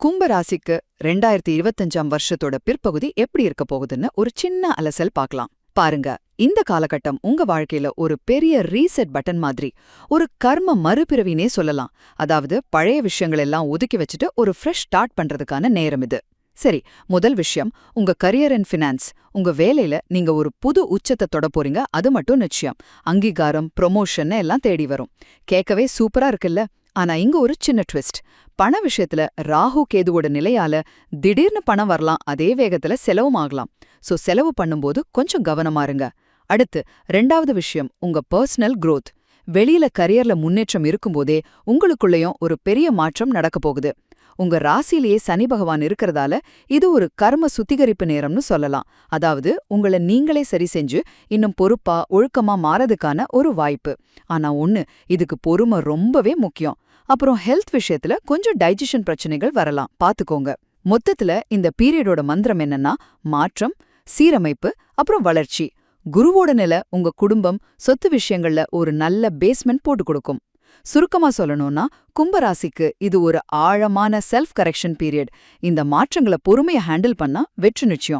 கும்பராசிக்கு ரெண்டாயிரத்தி இருபத்தஞ்சாம் வருஷத்தோட பிற்பகுதி எப்படி இருக்க போகுதுன்னு ஒரு சின்ன அலசல் பார்க்கலாம். பாருங்க இந்த காலகட்டம் உங்க வாழ்க்கையில ஒரு பெரிய ரீசெட் பட்டன் மாதிரி ஒரு கர்ம மறுபிறவினே சொல்லலாம். அதாவது பழைய விஷயங்கள் எல்லாம் ஒதுக்கி வச்சுட்டு ஒரு ஃப்ரெஷ் ஸ்டார்ட் பண்றதுக்கான நேரம் இது. சரி முதல் விஷயம் உங்க கரியர் அண்ட் ஃபினான்ஸ் உங்க வேலையில நீங்க ஒரு புது உச்சத்தை தொட போறீங்க அது மட்டும் நிச்சயம். அங்கீகாரம் ப்ரொமோஷன் எல்லாம் தேடி வரும். கேட்கவே சூப்பரா இருக்குல்ல? ஆனா இங்க ஒரு சின்ன ட்விஸ்ட் பண விஷயத்துல ராகு கேதுவோட நிலையால திடீர்னு பணம் வரலாம் அதே வேகத்துல செலவும் ஆகலாம். சோ செலவு பண்ணும்போது கொஞ்சம் கவனமா இருங்க. அடுத்து ரெண்டாவது விஷயம் உங்க பர்சனல் க்ரோத் வெளியில கரியர்ல முன்னேற்றம் இருக்கும்போதே உங்களுக்குள்ளேயும் ஒரு பெரிய மாற்றம் நடக்க போகுது. உங்க ராசியிலேயே சனி பகவான் இருக்கறதால இது ஒரு கர்ம சுத்திகரிப்பு நேரம்னு சொல்லலாம். அதாவது உங்களை நீங்களே சரி செஞ்சு இன்னும் பொறுப்பா ஒழுக்கமா மாறதுக்கான ஒரு வாய்ப்பு. ஆனா ஒண்ணு இதுக்கு பொறுமை ரொம்பவே முக்கியம். அப்புறம் ஹெல்த் விஷயத்துல கொஞ்சம் டைஜஷன் பிரச்சனைகள் வரலாம். பாத்துக்கோங்க. மொத்தத்துல இந்த பீரியடோட மந்திரம் என்னன்னா மாற்றம் சீரமைப்பு அப்புறம் வளர்ச்சி. குருவோட நில உங்க குடும்பம் சொத்து விஷயங்கள்ல ஒரு நல்ல பேஸ்மெண்ட் போட்டு கொடுக்கும். சுருக்கமா சொல்லணும்னா கும்பராசிக்கு இது ஒரு ஆழமான செல்ஃப் கரெக்ஷன் பீரியட் இந்த மாற்றங்களை பொறுமையை ஹேண்டில் பண்ணா வெற்றி நிச்சயம்.